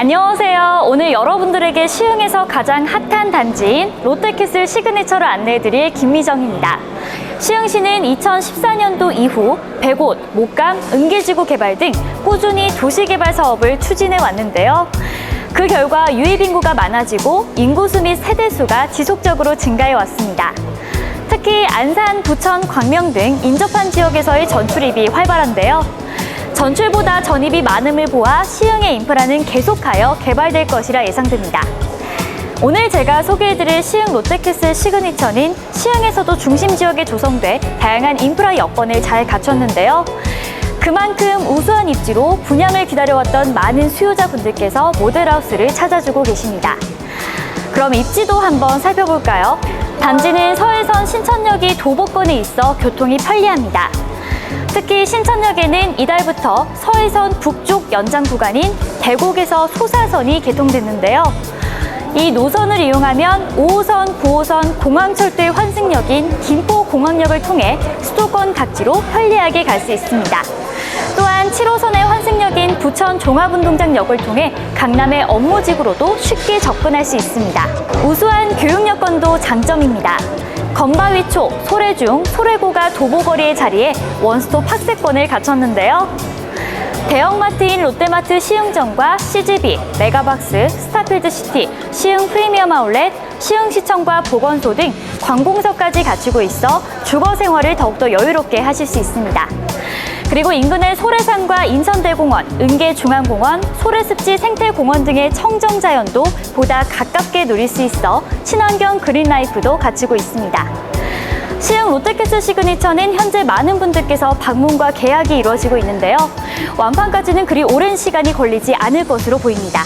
안녕하세요. 오늘 여러분들에게 시흥에서 가장 핫한 단지인 롯데캐슬 시그니처를 안내해드릴 김미정입니다. 시흥시는 2014년도 이후 백옷, 목감, 은계지구 개발 등 꾸준히 도시개발 사업을 추진해 왔는데요. 그 결과 유입 인구가 많아지고 인구수 및 세대수가 지속적으로 증가해 왔습니다. 특히 안산, 부천, 광명 등 인접한 지역에서의 전출입이 활발한데요. 전출보다 전입이 많음을 보아 시흥의 인프라는 계속하여 개발될 것이라 예상됩니다. 오늘 제가 소개해드릴 시흥 롯데캐슬 시그니처는 시흥에서도 중심 지역에 조성돼 다양한 인프라 여건을 잘 갖췄는데요. 그만큼 우수한 입지로 분양을 기다려왔던 많은 수요자분들께서 모델하우스를 찾아주고 계십니다. 그럼 입지도 한번 살펴볼까요? 단지는 서해선 신천역이 도보권에 있어 교통이 편리합니다. 특히 신천역에는 이달부터 서해선 북쪽 연장 구간인 대곡에서 소사선이 개통됐는데요. 이 노선을 이용하면 5호선, 9호선 공항철도의 환승역인 김포공항역을 통해 수도권 각지로 편리하게 갈 수 있습니다. 또한 7호선의 환승역인 부천 종합운동장역을 통해 강남의 업무지구로도 쉽게 접근할 수 있습니다. 우수한 교육 여건도 장점입니다. 건바위초, 소래중, 소래고가 도보거리의 자리에 원스톱 학세권을 갖췄는데요. 대형마트인 롯데마트 시흥점과 CGV, 메가박스, 스타필드시티, 시흥 프리미엄 아울렛, 시흥시청과 보건소 등 관공서까지 갖추고 있어 주거 생활을 더욱더 여유롭게 하실 수 있습니다. 그리고 인근의 소래산과 인천대공원, 은계중앙공원, 소래습지 생태공원 등의 청정자연도 보다 가깝게 누릴 수 있어 친환경 그린라이프도 갖추고 있습니다. 시흥 롯데캐슬 시그니처는 현재 많은 분들께서 방문과 계약이 이루어지고 있는데요. 완판까지는 그리 오랜 시간이 걸리지 않을 것으로 보입니다.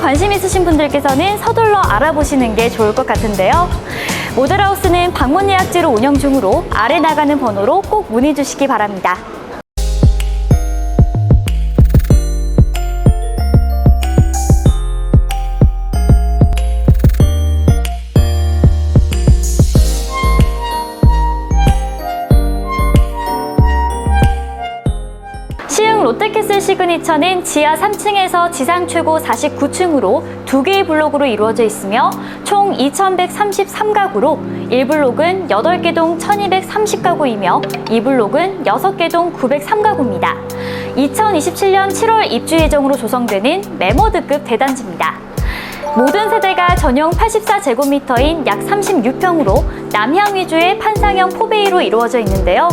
관심 있으신 분들께서는 서둘러 알아보시는 게 좋을 것 같은데요. 모델하우스는 방문 예약제로 운영 중으로 아래 나가는 번호로 꼭 문의 주시기 바랍니다. 2,000는 지하 3층에서 지상 최고 49층으로 두 개의 블록으로 이루어져 있으며 총 2,133가구로 1블록은 8개 동 1,230가구이며 2블록은 6개 동 903가구입니다. 2027년 7월 입주 예정으로 조성되는 메모드급 대단지입니다. 모든 세대가 전용 84제곱미터인 약 36평으로 남향 위주의 판상형 포베이로 이루어져 있는데요.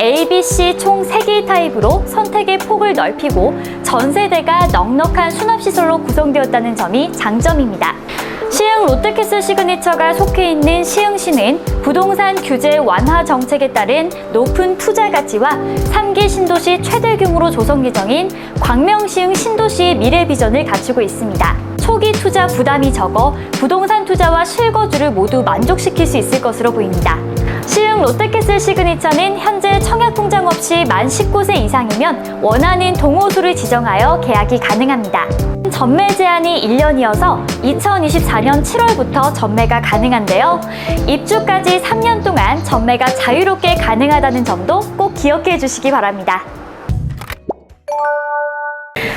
A, B, C 총 3개의 타입으로 선택의 폭을 넓히고 전 세대가 넉넉한 수납시설로 구성되었다는 점이 장점입니다. 시흥 롯데캐슬 시그니처가 속해 있는 시흥시는 부동산 규제 완화 정책에 따른 높은 투자 가치와 3기 신도시 최대 규모로 조성 예정인 광명시흥 신도시의 미래 비전을 갖추고 있습니다. 초기 투자 부담이 적어 부동산 투자와 실거주를 모두 만족시킬 수 있을 것으로 보입니다. 시흥 롯데캐슬 시그니처는 현재 청약 통장 없이 만 19세 이상이면 원하는 동호수를 지정하여 계약이 가능합니다. 전매 제한이 1년이어서 2024년 7월부터 전매가 가능한데요. 입주까지 3년 동안 전매가 자유롭게 가능하다는 점도 꼭 기억해 주시기 바랍니다.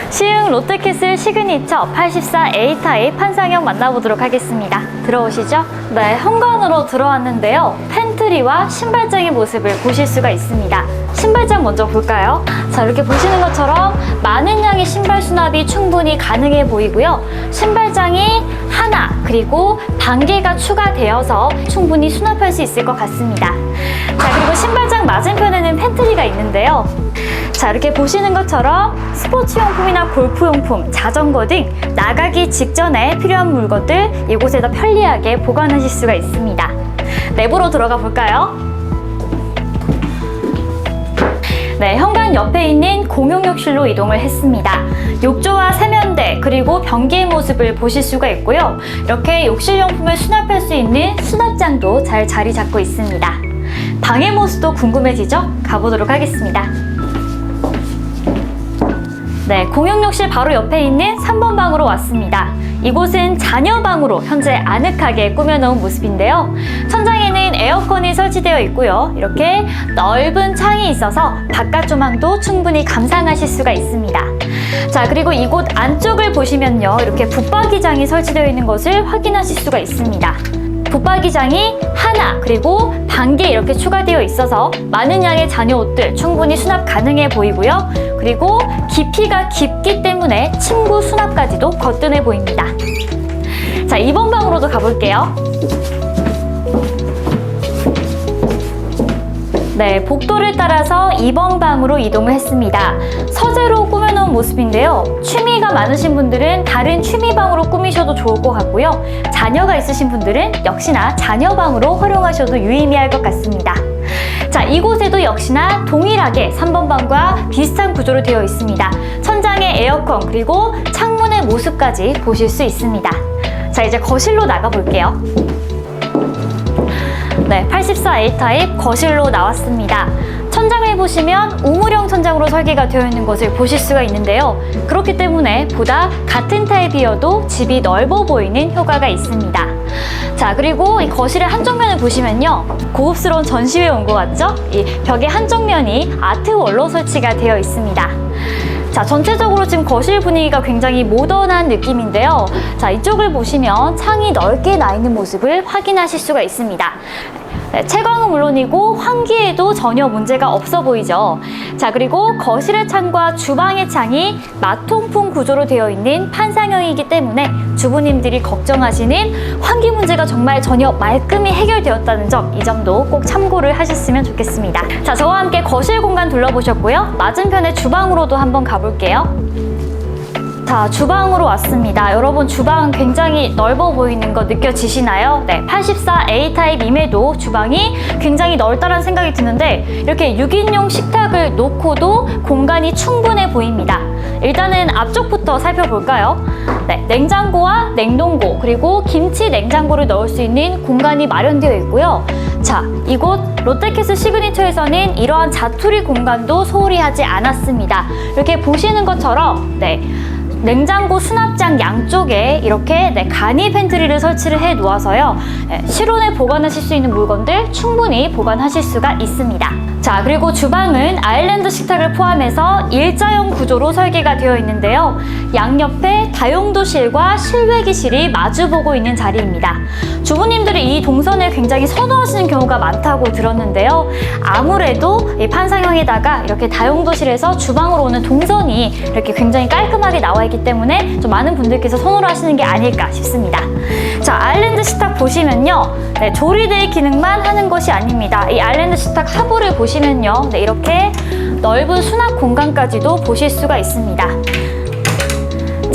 시흥 롯데캐슬 시그니처 84A 타입 판상형 만나보도록 하겠습니다. 들어오시죠? 네, 현관으로 들어왔는데요. 팬트리와 신발장의 모습을 보실 수가 있습니다. 신발장 먼저 볼까요? 자, 이렇게 보시는 것처럼 많은 양의 신발 수납이 충분히 가능해 보이고요. 신발장이 하나, 그리고 단계가 추가되어서 충분히 수납할 수 있을 것 같습니다. 자, 그리고 신발장 맞은편에는 팬트리가 있는데요. 자, 이렇게 보시는 것처럼 스포츠용품이나 골프용품, 자전거 등 나가기 직전에 필요한 물건들 이곳에다 편리하게 보관하실 수가 있습니다. 내부로 들어가 볼까요? 네, 현관 옆에 있는 공용 욕실로 이동을 했습니다. 욕조와 세면대 그리고 변기의 모습을 보실 수가 있고요. 이렇게 욕실용품을 수납할 수 있는 수납장도 잘 자리 잡고 있습니다. 방의 모습도 궁금해지죠? 가보도록 하겠습니다. 네, 공용욕실 바로 옆에 있는 3번 방으로 왔습니다. 이곳은 자녀방으로 현재 아늑하게 꾸며놓은 모습인데요. 천장에는 에어컨이 설치되어 있고요. 이렇게 넓은 창이 있어서 바깥 조망도 충분히 감상하실 수가 있습니다. 자, 그리고 이곳 안쪽을 보시면요. 이렇게 붙박이장이 설치되어 있는 것을 확인하실 수가 있습니다. 붙박이장이 하나 그리고 반개 이렇게 추가되어 있어서 많은 양의 자녀 옷들 충분히 수납 가능해 보이고요. 그리고 깊이가 깊기 때문에 침구 수납까지도 거뜬해 보입니다. 자, 2번 방으로도 가볼게요. 네, 복도를 따라서 2번 방으로 이동을 했습니다. 서재로 꾸며놓은 모습인데요. 취미가 많으신 분들은 다른 취미방으로 꾸미셔도 좋을 것 같고요. 자녀가 있으신 분들은 역시나 자녀방으로 활용하셔도 유의미할 것 같습니다. 자, 이곳에도 역시나 동일하게 3번 방과 비슷한 구조로 되어 있습니다. 천장에 에어컨 그리고 창문의 모습까지 보실 수 있습니다. 자, 이제 거실로 나가 볼게요. 네, 84A 타입 거실로 나왔습니다. 천장을 보시면 우물형 천장으로 설계가 되어 있는 것을 보실 수가 있는데요. 그렇기 때문에 보다 같은 타입이어도 집이 넓어 보이는 효과가 있습니다. 자, 그리고 이 거실의 한쪽 면을 보시면요. 고급스러운 전시회 온 것 같죠? 이 벽의 한쪽 면이 아트월로 설치가 되어 있습니다. 자, 전체적으로 지금 거실 분위기가 굉장히 모던한 느낌인데요. 자, 이쪽을 보시면 창이 넓게 나 있는 모습을 확인하실 수가 있습니다. 네, 채광은 물론이고 환기에도 전혀 문제가 없어 보이죠. 자, 그리고 거실의 창과 주방의 창이 마통풍 구조로 되어 있는 판상형이기 때문에 주부님들이 걱정하시는 환기 문제가 정말 전혀 말끔히 해결되었다는 점, 이 점도 꼭 참고를 하셨으면 좋겠습니다. 자, 저와 함께 거실 공간 둘러보셨고요. 맞은편의 주방으로도 한번 가볼게요. 자, 주방으로 왔습니다. 여러분, 주방 굉장히 넓어 보이는 거 느껴지시나요? 네, 84A 타입임에도 주방이 굉장히 넓다는 생각이 드는데 이렇게 6인용 식탁을 놓고도 공간이 충분해 보입니다. 일단은 앞쪽부터 살펴볼까요? 네, 냉장고와 냉동고 그리고 김치 냉장고를 넣을 수 있는 공간이 마련되어 있고요. 자, 이곳 롯데캐슬 시그니처에서는 이러한 자투리 공간도 소홀히 하지 않았습니다. 이렇게 보시는 것처럼 네. 냉장고 수납장 양쪽에 이렇게 네, 간이 팬트리를 설치를 해 놓아서요. 네, 실온에 보관하실 수 있는 물건들 충분히 보관하실 수가 있습니다. 자, 그리고 주방은 아일랜드 식탁을 포함해서 일자형 구조로 설계가 되어 있는데요. 양옆에 다용도실과 실외기실이 마주보고 있는 자리입니다. 주부님들이 이 동선을 굉장히 선호하시는 경우가 많다고 들었는데요. 아무래도 이 판상형에다가 이렇게 다용도실에서 주방으로 오는 동선이 이렇게 굉장히 깔끔하게 나와 있기 때문에 좀 많은 분들께서 선호를 하시는 게 아닐까 싶습니다. 자, 아일랜드 식탁 보시면요. 네, 조리대의 기능만 하는 것이 아닙니다. 이 아일랜드 식탁 하부를 보시면요. 네, 이렇게 넓은 수납 공간까지도 보실 수가 있습니다.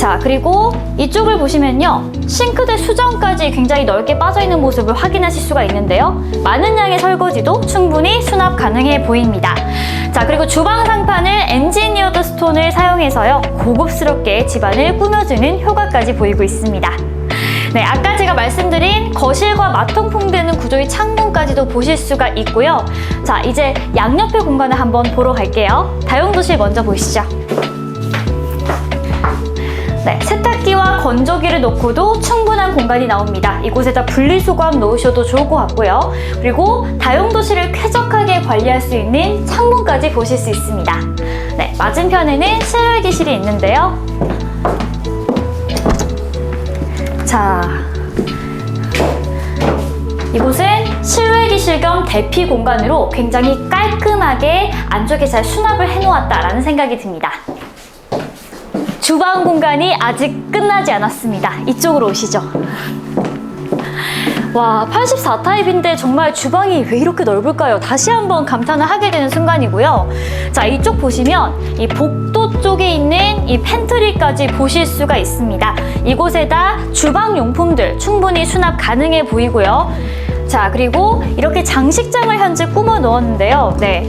자, 그리고 이쪽을 보시면요. 싱크대 수정까지 굉장히 넓게 빠져있는 모습을 확인하실 수가 있는데요. 많은 양의 설거지도 충분히 수납 가능해 보입니다. 자, 그리고 주방 상판을 엔지니어드 스톤을 사용해서요. 고급스럽게 집안을 꾸며주는 효과까지 보이고 있습니다. 네, 아까 제가 말씀드린 거실과 마통풍 되는 구조의 창문까지도 보실 수가 있고요. 자, 이제 양옆의 공간을 한번 보러 갈게요. 다용도실 먼저 보시죠. 네, 세탁기와 건조기를 놓고도 충분한 공간이 나옵니다. 이곳에다 분리수거함 놓으셔도 좋을 것 같고요. 그리고 다용도실을 쾌적하게 관리할 수 있는 창문까지 보실 수 있습니다. 네, 맞은편에는 실외기실이 있는데요. 자, 이곳은 실외기실 겸 대피 공간으로 굉장히 깔끔하게 안쪽에 잘 수납을 해놓았다라는 생각이 듭니다. 주방 공간이 아직 끝나지 않았습니다. 이쪽으로 오시죠. 와, 84타입인데 정말 주방이 왜 이렇게 넓을까요? 다시 한번 감탄을 하게 되는 순간이고요. 자, 이쪽 보시면 이 복도 쪽에 있는 이 팬트리까지 보실 수가 있습니다. 이곳에다 주방 용품들 충분히 수납 가능해 보이고요. 자, 그리고 이렇게 장식장을 현재 꾸며 넣었는데요. 네.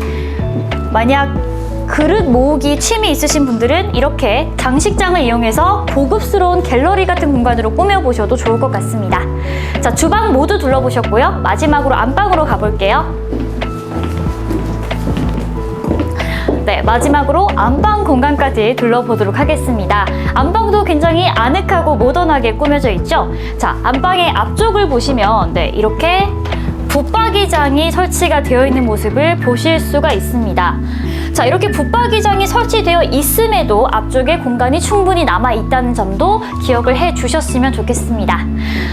만약 그릇 모으기 취미 있으신 분들은 이렇게 장식장을 이용해서 고급스러운 갤러리 같은 공간으로 꾸며보셔도 좋을 것 같습니다. 자, 주방 모두 둘러보셨고요. 마지막으로 안방으로 가볼게요. 네, 마지막으로 안방 공간까지 둘러보도록 하겠습니다. 안방도 굉장히 아늑하고 모던하게 꾸며져 있죠. 자, 안방의 앞쪽을 보시면 네, 이렇게 붙박이장이 설치가 되어 있는 모습을 보실 수가 있습니다. 자, 이렇게 붙박이장이 설치되어 있음에도 앞쪽에 공간이 충분히 남아 있다는 점도 기억을 해 주셨으면 좋겠습니다.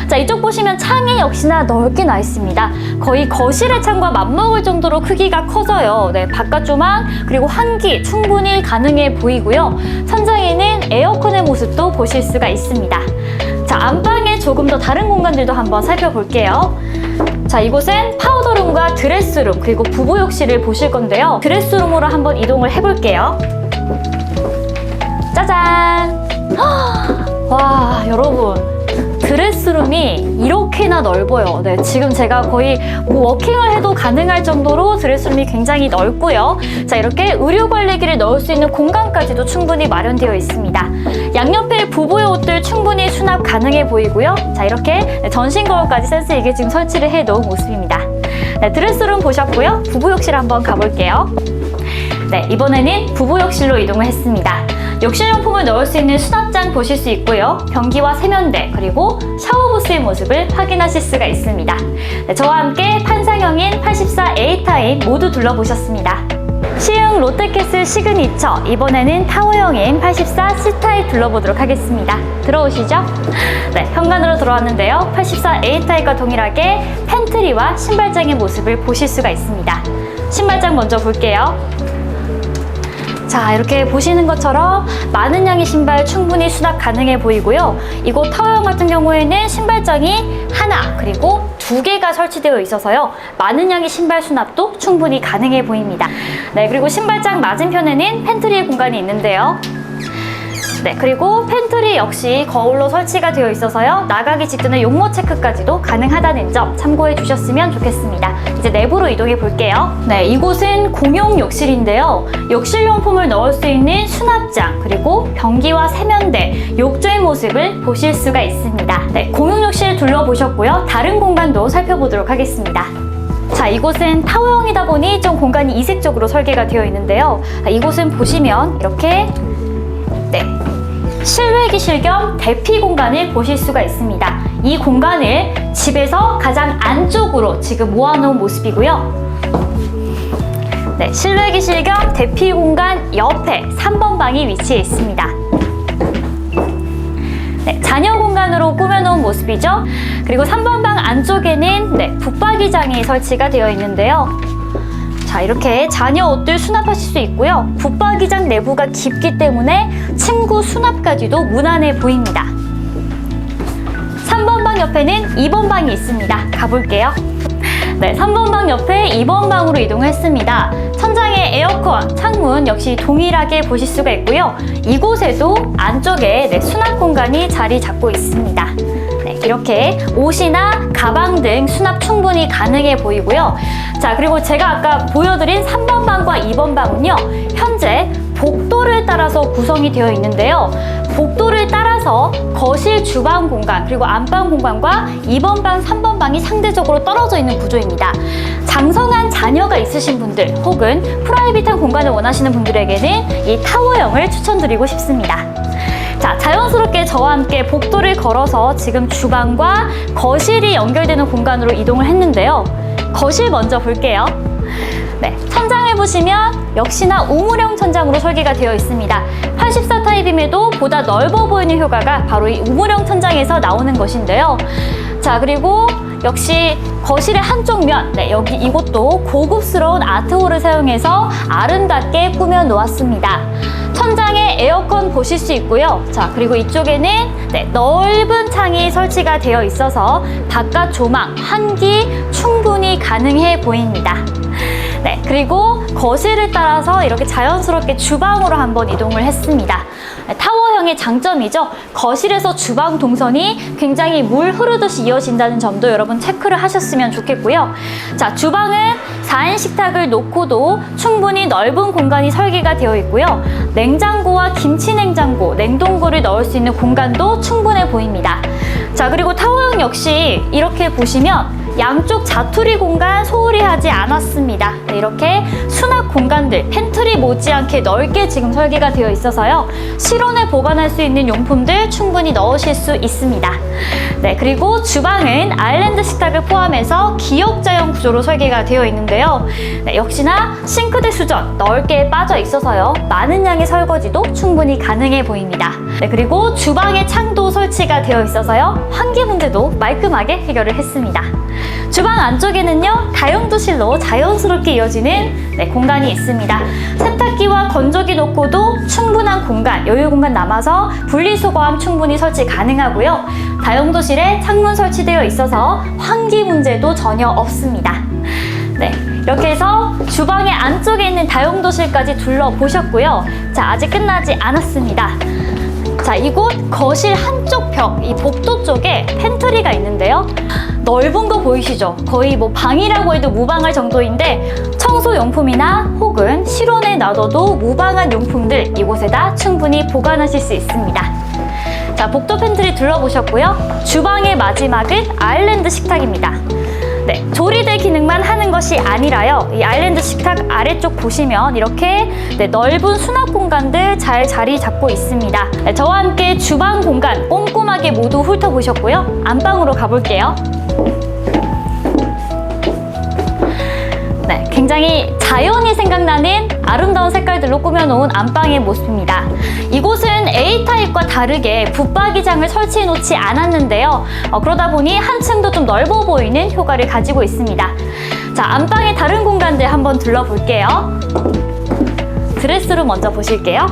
자, 이쪽 보시면 창이 역시나 넓게 나 있습니다. 거의 거실의 창과 맞먹을 정도로 크기가 커져요. 네, 바깥 조망 그리고 환기 충분히 가능해 보이고요. 천장에는 에어컨의 모습도 보실 수가 있습니다. 자, 안방에 조금 더 다른 공간들도 한번 살펴볼게요. 자, 이곳은 파 우더룸과 드레스룸 그리고 부부욕실을 보실 건데요. 드레스룸으로 한번 이동을 해볼게요. 짜잔! 헉! 와, 여러분. 드레스룸이 이렇게나 넓어요. 네, 지금 제가 거의 뭐 워킹을 해도 가능할 정도로 드레스룸이 굉장히 넓고요. 자, 이렇게 의류 관리기를 넣을 수 있는 공간까지도 충분히 마련되어 있습니다. 양옆에 부부의 옷들 충분히 수납 가능해 보이고요. 자, 이렇게 네, 전신 거울까지 센스 있게 지금 설치를 해 놓은 모습입니다. 네, 드레스룸 보셨고요. 부부욕실 한번 가볼게요. 네, 이번에는 부부욕실로 이동을 했습니다. 욕실용품을 넣을 수 있는 수납장 보실 수 있고요. 변기와 세면대 그리고 샤워부스의 모습을 확인하실 수가 있습니다. 네, 저와 함께 판상형인 84A 타입 모두 둘러보셨습니다. 시흥 롯데캐슬 시그니처 이번에는 타워형인 84 C 타입 둘러보도록 하겠습니다. 들어오시죠? 네, 현관으로 들어왔는데요. 84A 타입과 동일하게 팬트리와 신발장의 모습을 보실 수가 있습니다. 신발장 먼저 볼게요. 자, 이렇게 보시는 것처럼 많은 양의 신발 충분히 수납 가능해 보이고요. 이곳 타워형 같은 경우에는 신발장이 하나, 그리고 두 개가 설치되어 있어서요. 많은 양의 신발 수납도 충분히 가능해 보입니다. 네, 그리고 신발장 맞은편에는 팬트리 공간이 있는데요. 네, 그리고 팬트리 역시 거울로 설치가 되어 있어서요. 나가기 직전에 용모 체크까지도 가능하다는 점 참고해 주셨으면 좋겠습니다. 이제 내부로 이동해 볼게요. 네, 이곳은 공용 욕실인데요. 욕실용품을 넣을 수 있는 수납장, 그리고 변기와 세면대, 욕조의 모습을 보실 수가 있습니다. 네, 공용 욕실 둘러보셨고요. 다른 공간도 살펴보도록 하겠습니다. 자, 이곳은 타워형이다 보니 좀 공간이 이색적으로 설계가 되어 있는데요. 아, 이곳은 보시면 이렇게 네, 실외기실 겸 대피 공간을 보실 수가 있습니다. 이 공간을 집에서 가장 안쪽으로 지금 모아놓은 모습이고요. 네, 실외기실 겸 대피 공간 옆에 3번 방이 위치해 있습니다. 네, 자녀 공간으로 꾸며놓은 모습이죠. 그리고 3번 방 안쪽에는 네, 붙박이장이 설치가 되어 있는데요. 자, 이렇게 자녀 옷들 수납하실 수 있고요. 붙박이장 내부가 깊기 때문에 침구 수납까지도 무난해 보입니다. 3번 방 옆에는 2번 방이 있습니다. 가볼게요. 네, 3번 방 옆에 2번 방으로 이동했습니다. 천장에 에어컨, 창문 역시 동일하게 보실 수가 있고요. 이곳에도 안쪽에 네, 수납 공간이 자리 잡고 있습니다. 네, 이렇게 옷이나 가방 등 수납 충분히 가능해 보이고요. 자, 그리고 제가 아까 보여드린 3번 방과 2번 방은요, 현재 복도를 따라서 구성이 되어 있는데요. 복도를 따라서 거실 주방 공간 그리고 안방 공간과 2번 방, 3번 방이 상대적으로 떨어져 있는 구조입니다. 장성한 자녀가 있으신 분들 혹은 프라이빗한 공간을 원하시는 분들에게는 이 타워형을 추천드리고 싶습니다. 자, 자연스럽게 저와 함께 복도를 걸어서 지금 주방과 거실이 연결되는 공간으로 이동을 했는데요. 거실 먼저 볼게요. 네, 천장 을 보시면 역시나 우물형 천장으로 설계가 되어 있습니다. 84 타입임에도 보다 넓어 보이는 효과가 바로 이 우물형 천장에서 나오는 것인데요. 자, 그리고 역시 거실의 한쪽 면, 네, 여기 이곳도 고급스러운 아트홀을 사용해서 아름답게 꾸며 놓았습니다. 천장에 에어컨 보실 수 있고요. 자, 그리고 이쪽에는 네, 넓은 창이 설치가 되어 있어서 바깥 조망, 환기 충분히 가능해 보입니다. 네, 그리고 거실을 따라서 이렇게 자연스럽게 주방으로 한번 이동을 했습니다. 네, 타워형의 장점이죠. 거실에서 주방 동선이 굉장히 물 흐르듯이 이어진다는 점도 여러분 체크를 하셨으면 좋겠고요. 자, 주방은 4인 식탁을 놓고도 충분히 넓은 공간이 설계가 되어 있고요. 냉장고와 김치 냉장고, 냉동고를 넣을 수 있는 공간도 충분해 보입니다. 자, 그리고 타워형 역시 이렇게 보시면 양쪽 자투리 공간 소홀히 하지 않았습니다. 네, 이렇게 수납 공간들 팬트 리 못지않게 넓게 지금 설계가 되어 있어서요. 실온에 보관할 수 있는 용품들 충분히 넣으실 수 있습니다. 네, 그리고 주방은 아일랜드 식탁을 포함해서 기역자형 구조로 설계가 되어 있는데요. 네, 역시나 싱크대 수전 넓게 빠져 있어서요. 많은 양의 설거지도 충분히 가능해 보입니다. 네, 그리고 주방에 창도 설치가 되어 있어서요. 환기 문제도 말끔하게 해결을 했습니다. 주방 안쪽에는요 다용도실로 자연스럽게 이어지는 네, 공간이 있습니다. 세탁기와 건조기 놓고도 충분한 공간, 여유 공간 남아서 분리수거함 충분히 설치 가능하고요. 다용도실에 창문 설치되어 있어서 환기 문제도 전혀 없습니다. 네, 이렇게 해서 주방의 안쪽에 있는 다용도실까지 둘러보셨고요. 자, 아직 끝나지 않았습니다. 자, 이곳 거실 한쪽 벽, 이 복도 쪽에 팬트리가 있는데요. 넓은 거 보이시죠? 거의 뭐 방이라고 해도 무방할 정도인데 청소 용품이나 혹은 실온에 놔둬도 무방한 용품들 이곳에다 충분히 보관하실 수 있습니다. 자, 복도 팬트리 둘러보셨고요. 주방의 마지막은 아일랜드 식탁입니다. 네, 조리대 기능만 하는 것이 아니라요. 이 아일랜드 식탁 아래쪽 보시면 이렇게 네, 넓은 수납 공간들 잘 자리 잡고 있습니다. 네, 저와 함께 주방 공간 꼼꼼하게 모두 훑어보셨고요. 안방으로 가볼게요. 굉장히 자연이 생각나는 아름다운 색깔들로 꾸며놓은 안방의 모습입니다. 이곳은 A타입과 다르게 붙박이장을 설치해 놓지 않았는데요. 어, 그러다 보니 한층 더 좀 넓어 보이는 효과를 가지고 있습니다. 자, 안방의 다른 공간들 한번 둘러볼게요. 드레스룸 먼저 보실게요.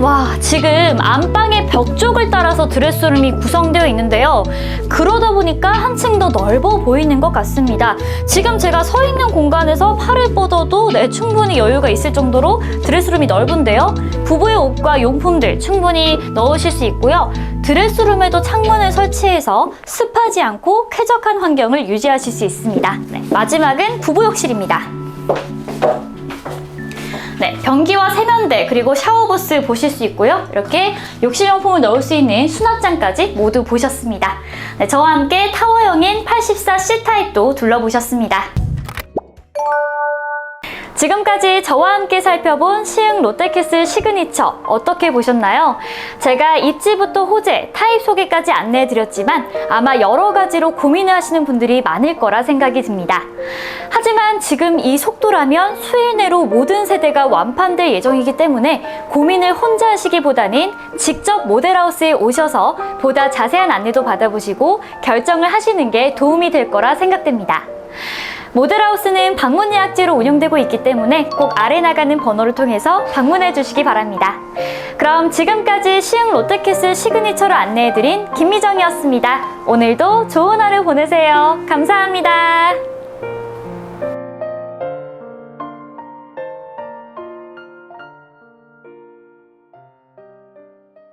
와, 지금 안방의 벽 쪽을 따라서 드레스룸이 구성되어 있는데요. 그러다 보니까 한층 더 넓어 보이는 것 같습니다. 지금 제가 서 있는 공간에서 팔을 뻗어도 네, 충분히 여유가 있을 정도로 드레스룸이 넓은데요. 부부의 옷과 용품들 충분히 넣으실 수 있고요. 드레스룸에도 창문을 설치해서 습하지 않고 쾌적한 환경을 유지하실 수 있습니다. 네, 마지막은 부부욕실입니다. 네, 변기와 세면대 그리고 샤워부스 보실 수 있고요. 이렇게 욕실용품을 넣을 수 있는 수납장까지 모두 보셨습니다. 네, 저와 함께 타워형인 84C 타입도 둘러보셨습니다. 지금까지 저와 함께 살펴본 시흥 롯데캐슬 시그니처 어떻게 보셨나요? 제가 입지부터 호재, 타입 소개까지 안내해드렸지만 아마 여러 가지로 고민을 하시는 분들이 많을 거라 생각이 듭니다. 하지만 지금 이 속도라면 수일 내로 모든 세대가 완판될 예정이기 때문에 고민을 혼자 하시기보다는 직접 모델하우스에 오셔서 보다 자세한 안내도 받아보시고 결정을 하시는 게 도움이 될 거라 생각됩니다. 모델하우스는 방문 예약제로 운영되고 있기 때문에 꼭 아래 나가는 번호를 통해서 방문해 주시기 바랍니다. 그럼 지금까지 시흥 롯데캐슬 시그니처로 안내해드린 김미정이었습니다. 오늘도 좋은 하루 보내세요. 감사합니다.